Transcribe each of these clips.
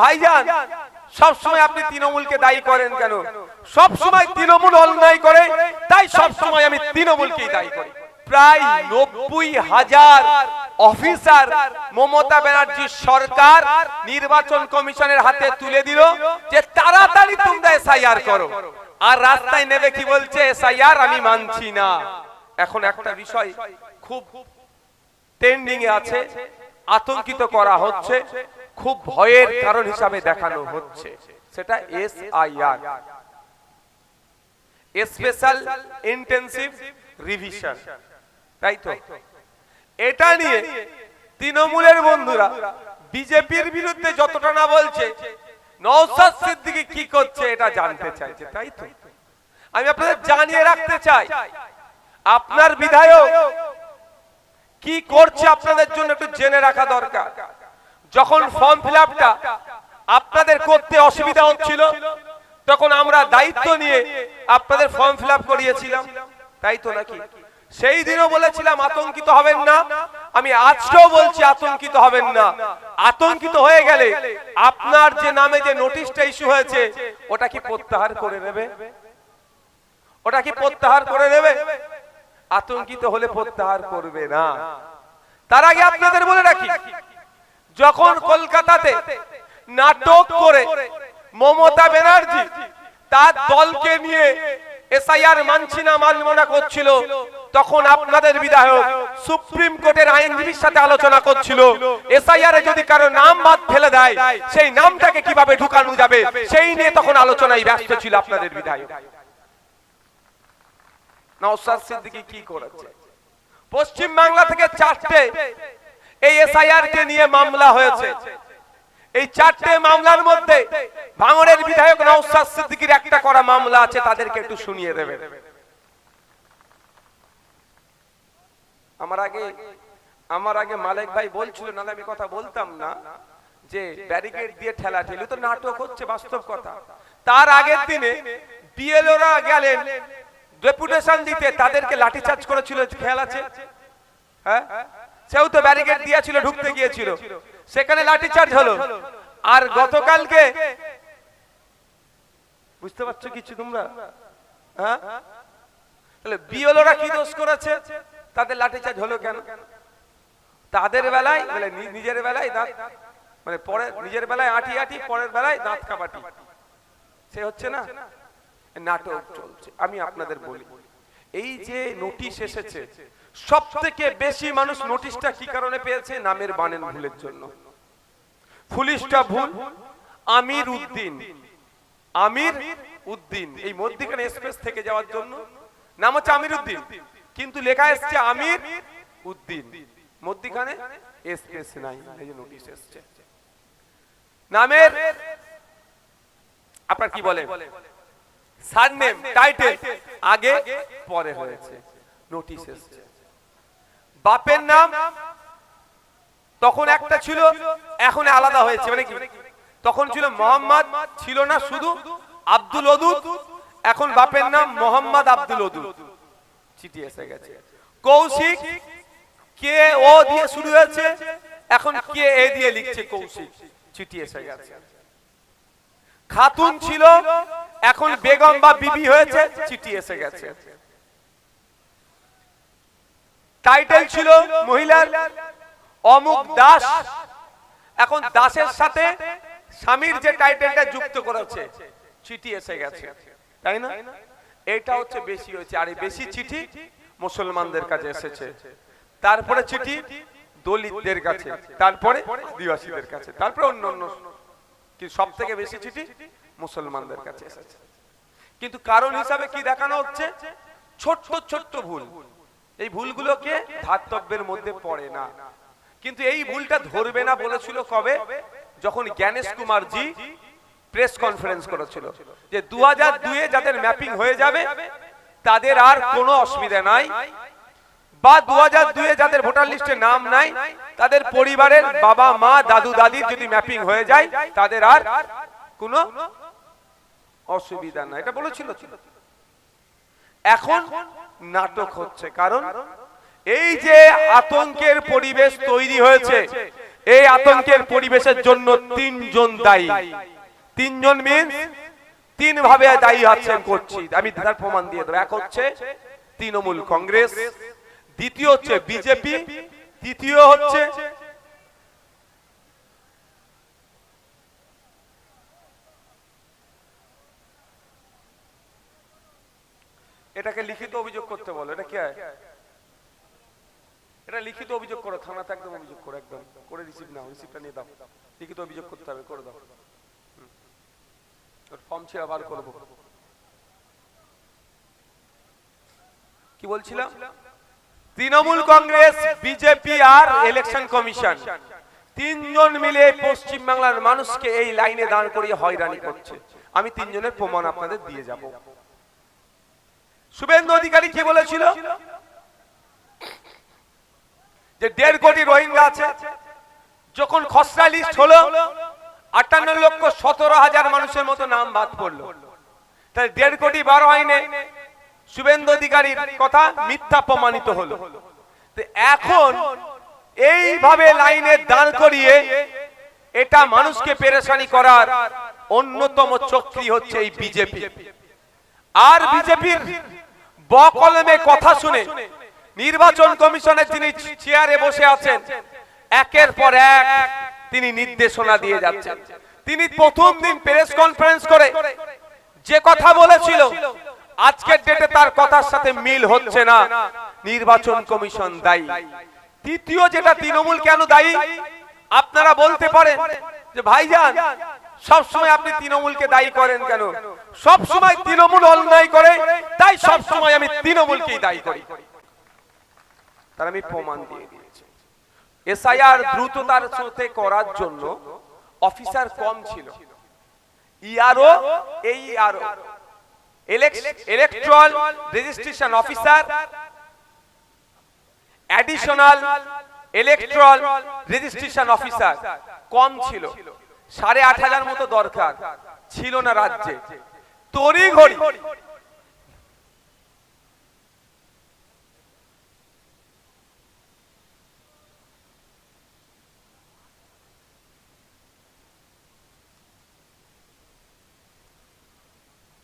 ভাইজান, সব সময় আপনি তৃণমূলকে দায়ী করেন কেন? সব সময় তৃণমূল অন্যায় করে, তাই সব সময় আমি তৃণমূলকেই দায়ী করি। প্রায় নব্বই হাজার অফিসার মমতা ব্যানার্জির সরকার নির্বাচন কমিশনের হাতে তুলে দিল যে তাড়াতাড়ি তোমরা এসআইআর করো। আর রাস্তায় নেবে কি বলছে, এসআইআর আমি মানছি না। এখন একটা বিষয় খুব ট্রেন্ডিং এ আছে, আতঙ্কিত করা হচ্ছে। খুব ভয়ের কারণ হিসাবে দেখানো হচ্ছে। সেটা S IR special intensive revision তাই তো? এটা নিয়ে তৃণমূলের বন্ধুরা, বিজেপির বিরুদ্ধে যতটা না বলছে নওসাদ সিদ্দিকি কি করছে এটা জানতে চাইছে, তাই তো? আমি আপনাদের জানিয়ে রাখতে চাই, আপনার বিধায়ক কি করছে আপনাদের জন্য একটু জেনে রাখা দরকার। যখন ফর্ম ফিল আপনাদের করতে অসুবিধা হচ্ছিল, তখন আমরা দায়িত্ব নিয়ে আপনাদের ফর্ম ফিল আপ করিয়েছিলাম। তাই তো নাকি? সেই দিনও বলেছিলাম, আতঙ্কিত হবেন না। আমি আজকেও বলছি, আতঙ্কিত হবেন না। আতঙ্কিত হয়ে গেলে আপনার যে নামে যে নোটিশটা ইস্যু হয়েছে, ওটা কি প্রত্যাহার করে নেবে? ওটা কি প্রত্যাহার করে নেবে? আতঙ্কিত হলে প্রত্যাহার করবে না। তার আগে আপনাদের বলে রাখি যখন কলকাতাতে নাটক করে মমতা ব্যানার্জি তার দলকে নিয়ে এসআইআর মানছি না মানব না করছিল। তখন আপনাদের বিধায়ক সুপ্রিম কোর্টের আইনজীবীর সাথে আলোচনা করছিল। এসআইআর এ যদি কারও নাম বাদ ফেলে দেয় সেই নামটাকে কীভাবে ঢুকানো যাবে সেই নিয়ে তখন আলোচনায় ব্যস্ত ছিল আপনাদের বিধায়ক। নওসাদ সিদ্দিকী কি করেছে? পশ্চিম বাংলা থেকে চারটে এই এসআইআর কে নিয়ে মামলা হয়েছে। এই চারটে মামলার মধ্যে ভাঙড়ের বিধায়ক নওসাদ সিদ্দিকীর একটা করা মামলা আছে, তাদেরকে একটু শুনিয়ে দেবে। আমার আগে আমার আগে মালিক ভাই বলছিল না আমি কথা বলতাম না, যে ব্যারিকেড দিয়ে ঠেলা ঠেলি, তো নাটক হচ্ছে বাস্তব কথা। তার আগের দিনে বিএলওরা গেলেন, ডেপুটেশন দিতে, তাদেরকে লাঠিচার্জ করেছিল, খেয়াল আছে? হ্যাঁ? সেও তো ব্যারিকেড দিয়েছিল ঢুকতে গিয়েছিল। সেখানে লাঠিচার্জ হলো। আর গতকালকে বুঝতে পারছ কিছু তোমরা? হ্যাঁ? তাহলে কি দোষ করেছে? তাদের লাঠিচার্জ হলো কেন? তাদের বেলায় মানে নিজের বেলায় দাঁত মানে পরে নিজের বেলায় আটি আটি পরের বেলায় দাঁত কাবাটি সে হচ্ছে না? নাটক চলছে। আমি আপনাদের বলি। এই যে নোটিশ এসেছে সব থেকে বেশি মানুষ নোটিশটা কি কারণে পেয়েছে? নামের বানেন ভুলের জন্য। ফুলিশটা ভুল, আমির উদ্দিন। আমির উদ্দিন, এই মধ্যিখানে স্পেস থেকে যাওয়ার জন্য। নাম হচ্ছে আমির উদ্দিন। কিন্তু লেখা এসছে আমির উদ্দিন। মধ্যিখানে স্পেস নাই, এই যে নোটিশ এসছে। নামের আপনার কি বলে? সারনেম টাইটেল আগে, পরে হয়েছে। নোটিশ এসছে। বাপের নাম তখন একটা ছিল, এখন আলাদা হয়েছে মানে কি? তখন ছিল মোহাম্মদ, ছিল না শুধু আব্দুল ওদুদ, এখন বাপের নাম মোহাম্মদ আব্দুল ওদুদ। চিঠি এসে গেছে। কৌশিক, কে ও দিয়ে শুরু হয়েছে, এখন কে এ দিয়ে লিখছে কৌশিক। চিঠি এসে গেছে। খাতুন ছিল, এখন বেগম বা বিবি হয়েছে, চিঠি এসে গেছে। টাইটেল ছিল মহিলার অমুক দাস। এখন দাসের সাথে স্বামীর যে টাইটেলটা যুক্ত করেছে চিঠি এসে গেছে। তাই না? এটা হচ্ছে বেশি হয়েছে আর এই বেশি চিঠি মুসলমানদের কাছে এসেছে। তারপরে চিঠি দলিতদের কাছে তারপরে আদিবাসীদের কাছে। তারপরে অন্য অন্য কি সব থেকে বেশি চিঠি মুসলমানদের কাছে এসেছে। কিন্তু কারণ হিসাবে কি দেখানো হচ্ছে? ছোট্ট ছোট্ট ভুল। এই ভুলগুলোকে ধাতব্যের মধ্যে পড়ে না। কিন্তু এই ভুলটা ধরবে না বলেছিল কবে? যখন জ্ঞানেশ কুমার জি প্রেস কনফারেন্স করেছিল যে দু হাজার দুয়ে যাদের ম্যাপিং হয়ে যাবে, তাদের আর কোনো অসুবিধা নাই বা দু হাজার দুয়ে যাদের ভোটার লিস্টে নাম নাই, তাদের পরিবারের বাবা, মা, দাদু দাদির যদি ম্যাপিং হয়ে যায়, তাদের আর কোনো অসুবিধা নাই। এটা বলেছিল। এখন নাটক হচ্ছে। কারণ এই যে আতঙ্কের পরিবেশ তৈরি হয়েছে এই আতঙ্কের পরিবেশের জন্য তিনজন দায়ী। তিনজন মিন তিন ভাবে দায়ী আছেন করছি আমি তার প্রমাণ দিয়ে দেবো। এক হচ্ছে তৃণমূল কংগ্রেস দ্বিতীয় হচ্ছে বিজেপি তৃতীয় হচ্ছে এটাকে লিখিত অভিযোগ করতে বলো, এটা কে এটা লিখিত অভিযোগ করো, থানাতে একদম অভিযোগ করো, একদম। করে রিসিভ নাও রিসিভটা নিয়ে দাও। লিখিত অভিযোগ করতে হবে, করে দাও। ফর্ম করব। কি বলছিলাম? তৃণমূল কংগ্রেস বিজেপি আর ইলেকশন কমিশন তিনজন মিলে পশ্চিম বাংলার মানুষকে এই লাইনে দাঁড় করিয়ে হয়রানি করছে। আমি তিনজনের প্রমাণ আপনাদের দিয়ে যাব। শুভেন্দু অধিকারী কি বলেছিল? যে দেড় কোটি রোহিঙ্গা আছে, যখন খসড়া লিস্ট হলো, আটান্ন লক্ষ সতেরো হাজার মানুষের মতো নাম বাদ পড়ল। তাহলে দেড় কোটি বারো আইনে শুভেন্দু অধিকারীর কথা মিথ্যা প্রমাণিত হলো। এখন এইভাবে লাইনে দাঁড় করিয়ে এটা মানুষকে পেরেশানি করার অন্যতম চক্রী হচ্ছে এই বিজেপি। আর বিজেপির বকলমে কথা শুনে নির্বাচন কমিশনের যিনি চেয়ারে বসে আছেন, একের পর এক তিনি নির্দেশনা দিয়ে যাচ্ছেন। তিনি প্রথম দিন প্রেস কনফারেন্স করে যে কথা বলেছিল, আজকের ডেটে তার কথার সাথে মিল হচ্ছে না। নির্বাচন কমিশন দায়ী। তৃতীয় যেটা তৃণমূল কেন দায়ী, আপনারা বলতে পারেন যে, ভাইজান সব সময় আপনি তৃণমূলকে দায়ী করেন কেন? সব সময় তৃণমূল অন্যায় করে, তাই সব সময় আমি তৃণমূলকেই দায়ী করি। তার আমি প্রমাণ দিয়ে দিয়েছি। এসআইআর দ্রুততার সাথে করার জন্য অফিসার কম ছিল। ইআরও এই ERO electoral registration officer additional electoral registration officer কম ছিল। সাড়ে আট হাজার মতো দরকার। ছিল না রাজ্যে। তড়ি ঘড়ি।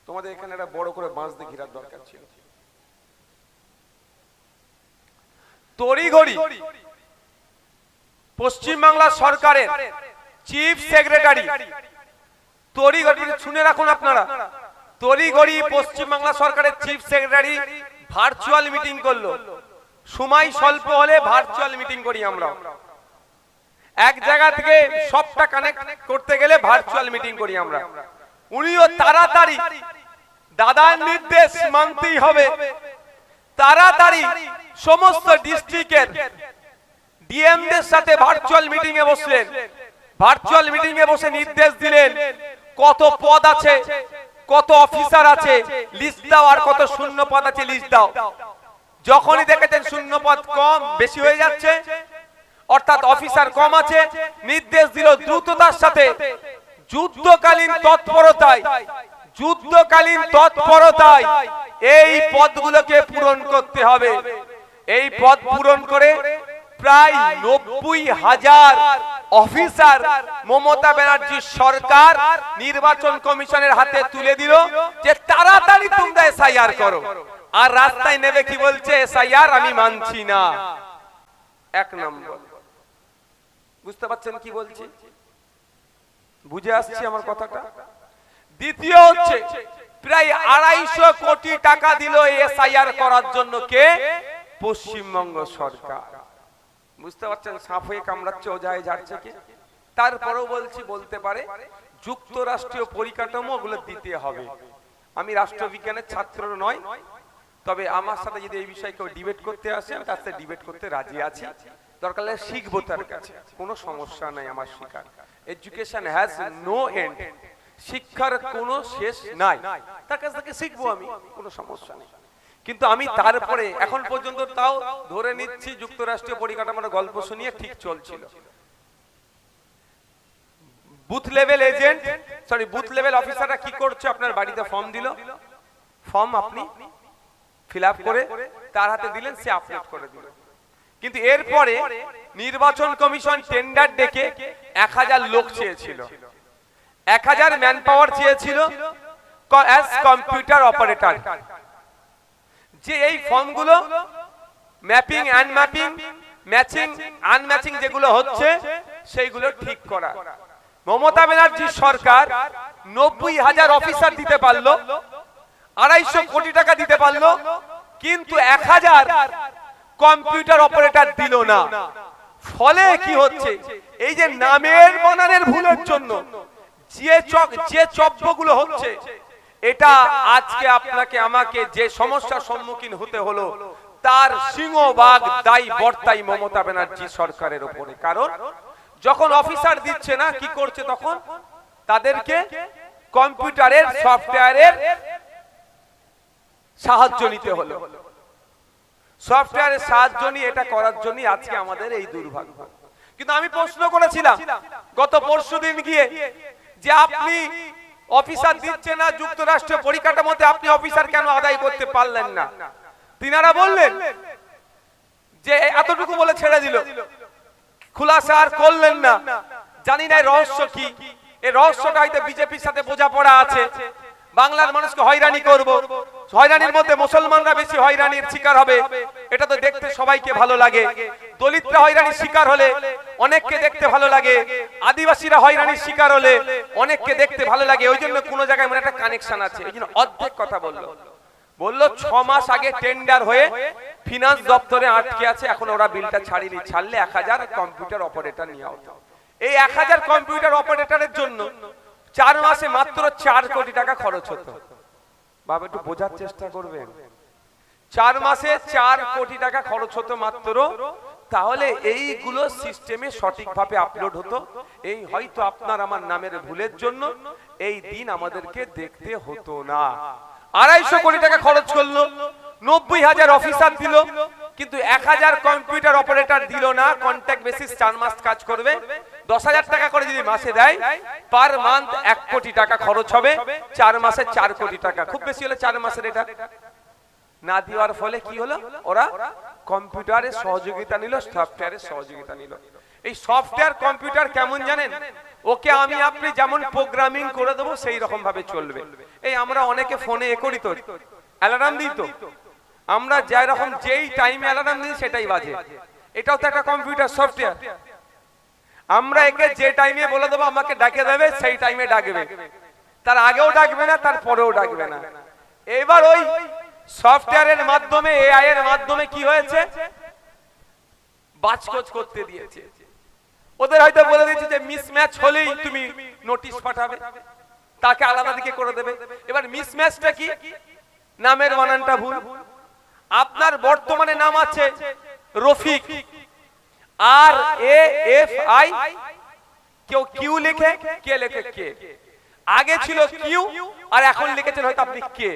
তোমাদের এখানে একটা বড় করে বাঁশ দিয়ে ঘিরার দরকার ছিল। তড়িঘড়ি পশ্চিমবাংলা সরকারের চিফ সেক্রেটারি তড়িঘড়ি শুনে রাখুন আপনারা। তড়িঘড়ি পশ্চিমবাংলা সরকারের চিফ সেক্রেটারি ভার্চুয়াল মিটিং করল। সময় স্বল্প হলে ভার্চুয়াল মিটিং করি আমরা। এক জায়গা থেকে সবটা কানেক্ট করতে গেলে ভার্চুয়াল মিটিং করি আমরা। উনিও তাড়াতাড়ি, দাদার নির্দেশ মানতেই হবে। তাড়াতাড়ি সমস্ত ডিস্ট্রিক্টের ডিএম ডিএমদের সাথে ভার্চুয়াল মিটিং এ বসলেন। ভার্চুয়াল মিটিং এ বসে নির্দেশ দিলেন, কত পদ আছে কত অফিসার আছে লিস্ট দাও, আর কত শূন্য পদ আছে লিস্ট দাও। যখনই দেখেছেন শূন্য পদ কম, বেশি হয়ে যাচ্ছে, অর্থাৎ অফিসার কম আছে, নির্দেশ দিল দ্রুততার সাথে। যুদ্ধকালীন তৎপরতায় যুদ্ধকালীন তৎপরতায় এই পদগুলোকে পূরণ করতে হবে। এই পদ পূরণ করে প্রায় নব্বই হাজার অফিসার মমতা ব্যানার্জির সরকার নির্বাচন কমিশনের হাতে তুলে দিল যে তাড়াতাড়ি তোমরা এসআইআর করো। আর রাস্তায় নেবে কি বলছে? এসআইআর আমি মানছি না। এক নম্বর। বুঝতে পারছেন কি বলছি? বুঝে আসছে আমার কথাটা? দ্বিতীয় হচ্ছে, প্রায় আড়াইশো কোটি টাকা দিল এসআইআর করার জন্য কে? পশ্চিমবঙ্গ সরকার। বুঝতে পারছেন? সাপ হয়ে কামড়াচ্ছে ওজায় যাচ্ছে কি? তারপরেও বলছি, বলতে পারে, যুক্তরাষ্ট্রীয় পরিকাঠামো ওগুলো দিতে হবে। আমি রাষ্ট্রবিজ্ঞানের ছাত্র নয়, তবে আমার সাথে যদি এই বিষয়ে কেউ ডিবেট করতে আসে, আমি তার সাথে ডিবেট করতে রাজি আছি। দরকার হলে শিখব তার কাছে। কোনো সমস্যা নাই আমার শিখার। এডুকেশন হ্যাজ নো এন্ড শিক্ষার কোনো শেষ নাই। তার কাছ থেকে শিখব আমি, কোনো সমস্যা নেই। কিন্তু আমি তারপরে, এখন পর্যন্ত তাও ধরে নিচ্ছি যুক্তরাষ্ট্রীয় পরিকাঠামোর গল্প শুনিয়ে ঠিক চলছিল। Booth level agent sorry booth level অফিসাররা কি করছে? আপনার বাড়িতে ফর্ম দিল। ফর্ম আপনি ফিল করে তার হাতে দিলেন, সে আপলোড করে দিল। কিন্তু এরপরে নির্বাচন কমিশন টেন্ডার ডেকে এক হাজার লোক চেয়েছিল। এক হাজার ম্যান পাওয়ার চেয়েছিল অ্যাজ কম্পিউটার অপারেটর। যে এই ফর্মগুলো mapping and mapping matching unmatching যেগুলো হচ্ছে, সেইগুলো ঠিক করা। মমতা ব্যানার্জি সরকার নব্বই হাজার অফিসার দিতে পারল, আড়াইশো কোটি টাকা দিতে পারল, কিন্তু এক হাজার কম্পিউটার অপারেটর দিল না। ফলে কি হচ্ছে? এই যে নামের বানানের ভুলের জন্য যে চক যে চব্যগুলো হচ্ছে এটা আজকে আপনাকে আমাকে যে সমস্যার সম্মুখীন হতে হলো, তার সিংহবাগ দায়ী বর্তাই মমতা ব্যানার্জি সরকারের ওপরে। কারণ যখন অফিসার দিচ্ছে না, কি করছে তখন? তাদেরকে কম্পিউটারের, সফটওয়্যারের সাহায্য নিতে হলো। সফটওয়্যারের সাহায্য নিয়ে এটা করার জন্য আজকে আমাদের এই দুর্ভাগ্য। কিন্তু আমি প্রশ্ন করেছিলাম, গত পরশু দিন গিয়ে, যে আপনি অফিসার দিচ্ছে না যুক্তরাষ্ট্র পরিকাঠামোতে আপনি অফিসার কেন আদায় করতে পারলেন না? তিনারা বললেন যে এতটুকু বলে ছেড়ে দিল। খুলাসা আর করলেন না। জানি না রহস্য কি। এই রহস্যটা হয়তো বিজেপির সাথে বোঝাপড়া আছে। বাংলার মানুষকে হয়রানি করব। হয়রানির মধ্যে মুসলমানরা বেশি হয়রানির শিকার হবে। এটা তো দেখতে সবাইকে ভালো লাগে। দলিতরা হয়রানির শিকার হলে অনেককে দেখতে ভালো লাগে। আদিবাসীরা হয়রানির শিকার হলে অনেককে দেখতে ভালো লাগে। ওই জন্য কোনো জায়গায় মনে একটা কানেকশন আছে। এই জন্য অর্ধেক কথা বলল। বলল, ছ মাস আগে টেন্ডার হয়ে ফিনান্স দপ্তরে আটকে আছে। এখন ওরা বিলটা ছাড়িনি। ছাড়লে এক হাজার কম্পিউটার অপারেটর নিয়ে হতো এই এক হাজার কম্পিউটার অপারেটরের জন্য চার মাসে মাত্র চার কোটি টাকা খরচ হতো। বাবা একটু বোঝার চেষ্টা করবেন। চার মাসে চার কোটি টাকা খরচ হতো মাত্র, তাহলে এইগুলো সিস্টেমে সঠিকভাবে আপলোড হতো। এই হয়তো আপনার আমার নামের ভুলের জন্য এই দিন আমাদেরকে দেখতে হতো না। আড়াইশো কোটি টাকা খরচ করল, নব্বই হাজার অফিসার দিল, কিন্তু এক হাজার কম্পিউটার অপারেটর দিল না কন্ট্যাক্ট বেসিস চার মাস কাজ করবে। দশ হাজার টাকা করে যদি মাসে দেয়, পার মান্থ এক কোটি টাকা খরচ হবে, চার মাসে চার কোটি টাকা। খুব বেশি হলে চার মাসের এটা। না দেওয়ার ফলে কি হলো? ওরা কম্পিউটারের সহযোগিতা নিল সফটওয়্যারের সহযোগিতা নিল। এই সফটওয়্যার, কম্পিউটার কেমন জানেন? ওকে আমি, আপনি যেমন প্রোগ্রামিং করে দেবো, সেই রকম ভাবে চলবে। এই আমরা অনেকে ফোনে এ করি তো। অ্যালার্ম দিই তো। আমরা যাই রকম, যেই টাইমে অ্যালার্ম দিই, সেটাই বাজে। এটাও তো একটা কম্পিউটার সফটওয়্যার। আমরা একে যে টাইমে বলে দেবো, আমাকে ডাকে দেবে, সেই টাইমে ডাকবে। তার আগেও ডাকবে না, তার পরেও ডাকবে না। এবার ওই সফটওয়্যারের মাধ্যমে এআই এর মাধ্যমে কি হয়েছে? বাজকোচ করতে দিয়েছে। ওদের হয়তো বলে দিয়েছে যে মিসম্যাচ হলেই তুমি নোটিশ পাঠাবে। তাকে আলাদা দিকে করে দেবে। এবার মিসম্যাচটা কি? নামের বানানটা ভুল। আপনার বর্তমানে নাম আছে Rafiq. R A F I কেউ কিউ লিখে কে লেখে কে আগে ছিল কিউ আর এখন লিখেছেন হয়তো আপনি কে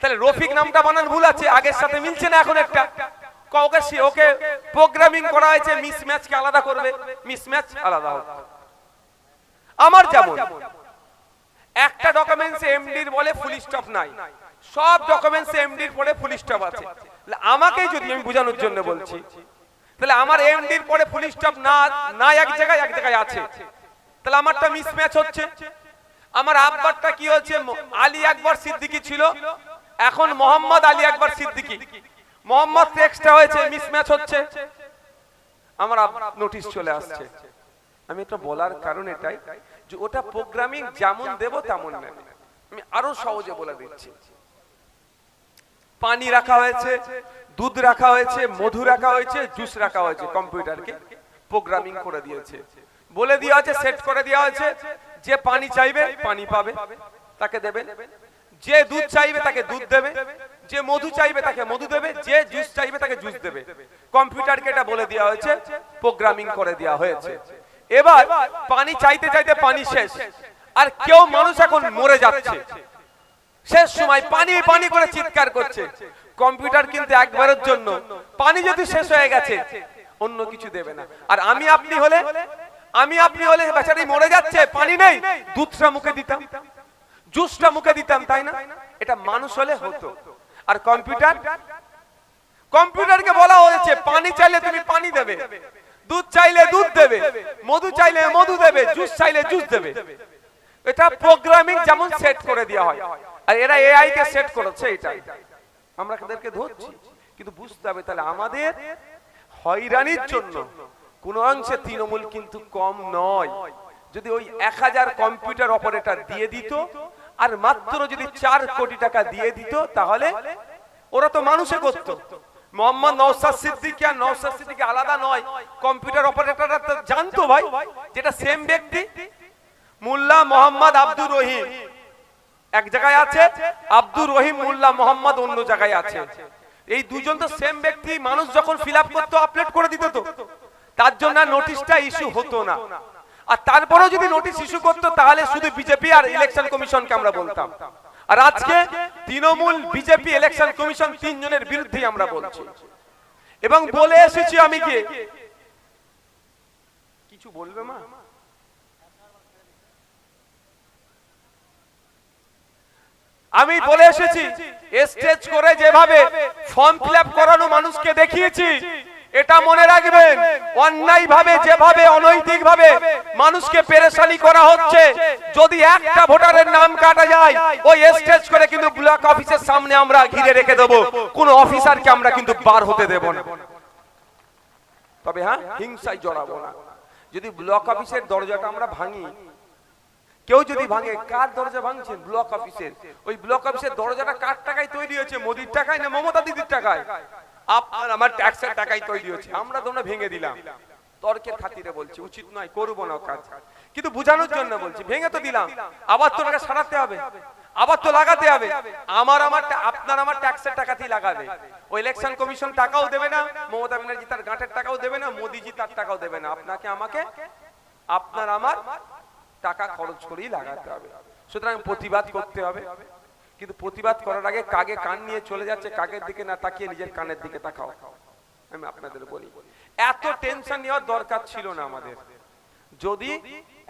তাহলে রফিক নামটা বানান ভুল আছে, আগের সাথে মিলছে না এখন একটা। ওকে ওকে প্রোগ্রামিং করা হয়েছে মিসম্যাচকে আলাদা করবে। মিসম্যাচ আলাদা হবে আমার যেমন, একটা ডকুমেন্টস এমডির বলে ফুল স্টপ নাই। সব ডকুমেন্টস এমডির পরে ফুল স্টপ আছে। আমাকেই যদি আমি বোঝানোর জন্য বলছি তাহলে আমার এমডির পরে ফুল স্টপ না না এক জায়গায় এক জায়গায় আছে। তাহলে আমারটা মিসম্যাচ হচ্ছে। আমার আব্বারটা কি হচ্ছে আলী আকবর সিদ্দিকী ছিল। এখন মোহাম্মদ আলী আকবর সিদ্দিকী। মোহাম্মদ টেক্সটটা হয়েছে মিসম্যাচ হচ্ছে। আমার নোটিশ চলে আসছে। আমি এটা বলার কারণ এটাই যে ওটা প্রোগ্রামিং যেমন দেব তেমন নেবে। আমি আরও সহজে বলে দিচ্ছি। পানি রাখা হয়েছে, দুধ রাখা হয়েছে, মধু রাখা হয়েছে, জুস রাখা হয়েছে, কম্পিউটারকে প্রোগ্রামিং করে দিয়েছে। বলে দেওয়া আছে, সেট করে দেওয়া হয়েছে যে পানি চাইবে, পানি পাবে, তাকে দেবে। যে দুধ চাইবে, তাকে দুধ দেবে। যে মধু চাইবে, তাকে মধু দেবে। যে জুস চাইবে, তাকে জুস দেবে। কম্পিউটারকে এটা বলে দেওয়া হয়েছে, প্রোগ্রামিং করে দেওয়া হয়েছে। এবার পানি চাইতে চাইতে পানি শেষ। আর কেউ মানুষ এখন মরে যাচ্ছে। শেষ সময় পানি পানি করে চিৎকার করছে। কম্পিউটার কিন্তু একবারের জন্য পানি যদি শেষ হয়ে গেছে, অন্য কিছু দেবে না। আর আমি আপনি হলে, আমি আপনি হলে বেচারি মরে যাচ্ছে, পানি নেই, দুধটা মুখে দিতাম, জুসটা মুখে দিতাম, তাই না? এটা মানুষ হলে হতো। আর কম্পিউটার? কম্পিউটারকে বলা হয়েছে, পানি চাইলে তুমি পানি দেবে, দুধ চাইলে দুধ দেবে, মধু চাইলে মধু দেবে, জুস চাইলে জুস দেবে। এটা প্রোগ্রামিং যেমন সেট করে দেওয়া হয়। আর এরা এআই কে সেট করেছে এটা। আমরা তাদেরকে ধরছি। কিন্তু বুঝতে হবে তাহলে আমাদের হয়রানির জন্য কোন অংশে তৃণমূল কিন্তু কম নয়। যদি ওই এক হাজার কম্পিউটার অপারেটর দিয়ে দিত আর মাত্র যদি চার কোটি টাকা দিয়ে দিত তাহলে ওরা তো মানুষে করত। মোহাম্মদ নওসাদ সিদ্দিক আর নওসাদ সিদ্দিক আলাদা নয়। কম্পিউটার অপারেটররা জানতো ভাই যেটা সেম ব্যক্তি। মোল্লা মোহাম্মদ আব্দুর রহিম। এক জায়গায় আছে, আব্দুর রহিম মোল্লা মোহাম্মদ অন্য জায়গায় আছে। এই দুজন তো সেম ব্যক্তি, মানুষ যখন ফিল আপ করতো আপলোড করে দিত তো। তার জন্য নোটিশটা ইস্যু হতো না। আর তারপরেও যদি নোটিশ ইস্যু করতো, তাহলে শুধু বিজেপি আর ইলেকশন কমিশনকে আমরা বলতাম। আর আজকে তৃণমূল বিজেপি ইলেকশন কমিশন তিনজনের বিরুদ্ধে আমরা বলছি। এবং বলে এসেছি আমি কি কিছু বলবে মা? আমি বলে এসেছি স্টেজ করে যেভাবে ফর্ম ফিল করানো মানুষকে দেখিয়েছি এটা মনে রাখবেন অন্যায় ভাবে যেভাবে অনৈতিক ভাবে মানুষকে পেরেশানি করা হচ্ছে যদি একটা ভোটারের নাম কাটা যায় ওই স্টেজ করে কিন্তু ব্লক অফিসের সামনে আমরা ঘিরে রেখে দেব কোন অফিসারকে আমরা কিন্তু বার হতে দেব না। তবে হ্যাঁ হিংসায় জড়াবো না। যদি ব্লক অফিসের দরজাটা আমরা ভাঙি কেউ যদি ভাঙে, কার দরজা ভাঙছেন? ব্লক অফিসের ওই ব্লক অফিসের দরজাটা কার টাকায় তৈরি হয়েছে? মোদির টাকায় না মমতা দিদির টাকায়? আপনার আমার ট্যাক্সের টাকায় তৈরি হয়েছে। আমরা তোমরা ভেঙে দিলাম। তর্কের খাতিরে বলছি, উচিত নয়, করব না কাজ। কিন্তু বোঝানোর জন্য বলছি, ভেঙে তো দিলাম। আবার তো টাকা সারাতে হবে। আবার তো লাগাতে হবে। আমার আমার আপনার আমার ট্যাক্সের টাকাতেই লাগাবে। ওই ইলেকশন কমিশন টাকাও দেবে না, মমতা ব্যানার্জি তার গাঁটের টাকাও দেবে না, মোদিজি তার টাকাও দেবে না। আপনাকে আমাকে আপনার আমার টাকা খরচ করেই লাগাতে হবে। সুতরাং প্রতিবাদ করতে হবে। কিন্তু প্রতিবাদ করার আগে কাগে কান নিয়ে চলে যাচ্ছে কাগের দিকে না তাকিয়ে নিজের কানের দিকে তাকাও। আমি আপনাদের বলি, এত টেনশন নেওয়ার দরকার ছিল না আমাদের। যদি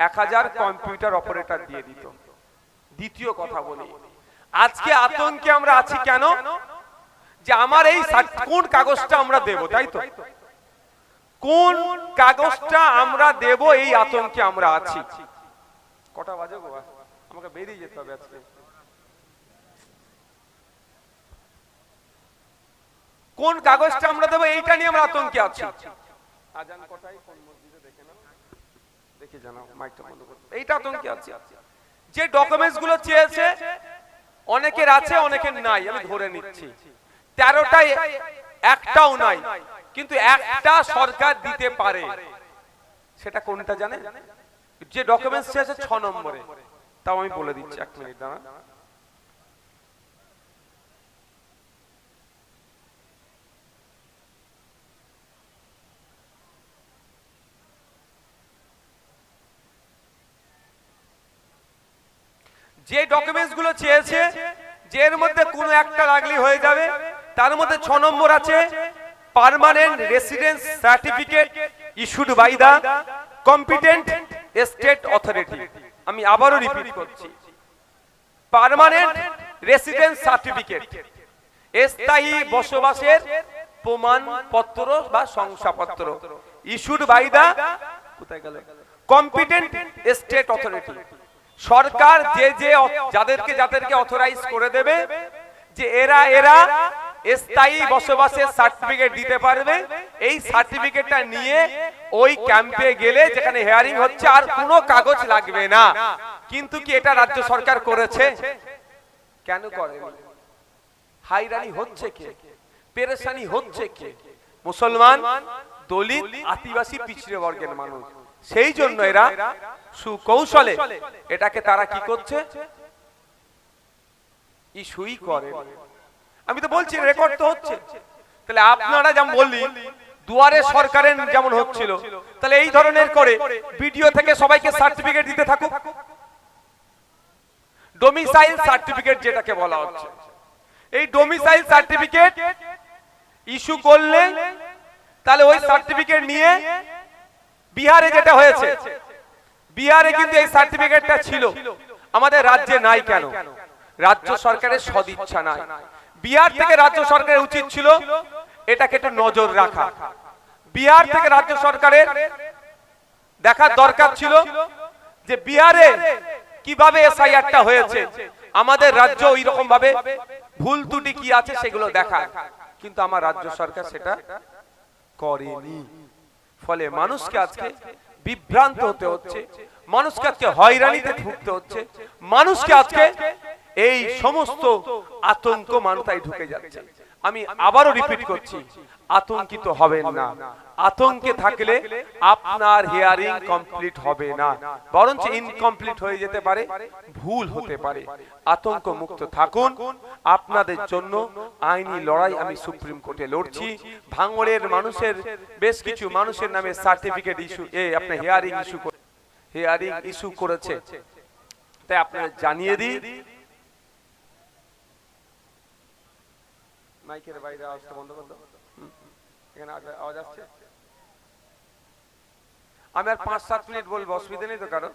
এক হাজার কম্পিউটার অপারেটর দিয়ে দিত। দ্বিতীয় কথা বলি, আজকে আতঙ্কে আমরা আছি কেন? যে আমার এই কোন কাগজটা আমরা দেব, তাই তো? কোন কাগজটা আমরা দেব, এই আতঙ্কে আমরা আছি? কটা বাজে গো? আমাকে বেরিয়ে যেতে হবে আজকে। কোন কাগজটা আমরা দেবো? এইটা নিয়ে আমরা আতঙ্কে আছি। আজান কটায়? কোন মসজিদে? দেখে নাও। দেখে জানাও, মাইকটা বন্ধ এইটা আতঙ্কে আছি। যে ডকুমেন্টসগুলো চেয়েছে, অনেকের আছে, অনেকের নাই। আমি ধরে নিচ্ছি। তেরোটাই একটাও নাই। কিন্তু একটা সরকার দিতে পারে। সেটা কোনটা জানে যে ডকুমেন্টস চেয়েছে ছ নম্বরে। তাও আমি বলে দিচ্ছি, এক মিনিট দাঁড়া যে ডকুমেন্টসগুলো চেয়েছে, যে এর মধ্যে কোনো একটা লাগলে হয়ে যাবে, তার মধ্যে ছ নম্বর আছে permanent residence certificate issued by the competent state authority. আমি আবারও রিপিট করছি। Permanent residence certificate. স্থায়ী বসবাসের প্রমাণপত্র বা শংসাপত্র। ইস্যুড বাই দা কোথায় গেল? কম্পিটেন্ট স্টেট অথরিটি সরকার যে যে যাদেরকে যাদেরকে অথরাইজ করে দেবে যে এরা এরা স্থায়ী বসবাসের সার্টিফিকেট দিতে পারবে। এই সার্টিফিকেটটা নিয়ে ওই ক্যাম্পে গেলে যেখানে হেয়ারিং হচ্ছে আর কোনো কাগজ লাগবে না। কিন্তু কি এটা রাজ্য সরকার করেছে? কেন করে? হাইরানি হচ্ছে কে? পেরেশানি হচ্ছে কে? মুসলমান, দলিত, আদিবাসী, পিছড়ে বর্গের মানুষ। সেই জন্য এরা সুকৌশলে এটাকে তারা কি করছে? ইস্যুই করে। আমি তো বলছি রেকর্ড তো হচ্ছে। তাহলে আপনারা যেমন বললি দুয়ারে সরকারের যেমন হচ্ছিল তাহলে এই ধরনের করে ভিডিও থেকে সবাইকে সার্টিফিকেট দিতে থাকুক। ডোমিসাইল সার্টিফিকেট যেটাকে বলা হচ্ছে। এই ডোমিসাইল সার্টিফিকেট ইস্যু করলে তাহলে ওই সার্টিফিকেট নিয়ে বিহারে যেটা হয়েছে বিহারে কিন্তু এই সার্টিফিকেটটা ছিল। আমাদের রাজ্যে নাই কেন? রাজ্য সরকারের সদিচ্ছা নাই। বিহার থেকে রাজ্য সরকারের উচিত ছিল এটাকে একটু নজর রাখা। বিহার থেকে রাজ্য সরকারের দেখার দরকার ছিল যে বিহারে কীভাবে এসআইআরটা হয়েছে, আমাদের রাজ্য ওই রকম ভাবে ভুল ত্রুটি কি আছে সেগুলো দেখা। কিন্তু আমার রাজ্য সরকার সেটা করেনি। ফলে মানুষকে আজকে বিভ্রান্ত হতে হচ্ছে, মানুষকে আজকে হয়রানিতে ঢুকতে হচ্ছে, মানুষকে আজকে এই সমস্ত আতঙ্ক মানতায় ঢুকে যাচ্ছে। আমি আবারও রিপিট করছি, আতঙ্কিত হবেন না। আতঙ্কে থাকলে আপনার হিয়ারিং কমপ্লিট হবে না। বরঞ্চ ইনকমপ্লিট হয়ে যেতে পারে, ভুল হতে পারে। আতঙ্ক মুক্ত থাকুন। আপনাদের জন্য আইনি লড়াই আমি সুপ্রিম কোর্টে লড়ছি। ভাঙড়ের মানুষের, বেশ কিছু মানুষের নামে সার্টিফিকেট ইস্যু এ আপনার হিয়ারিং ইস্যু হিয়ারিং ইস্যু করেছে। তাই আপনাদের জানিয়ে দিই মাইকের বাইরে আওয়াজটা বন্ধ করল এখানে আওয়াজ- আসছে? আমি আর পাঁচ সাত মিনিট বলব, অসুবিধা নেই তো কারও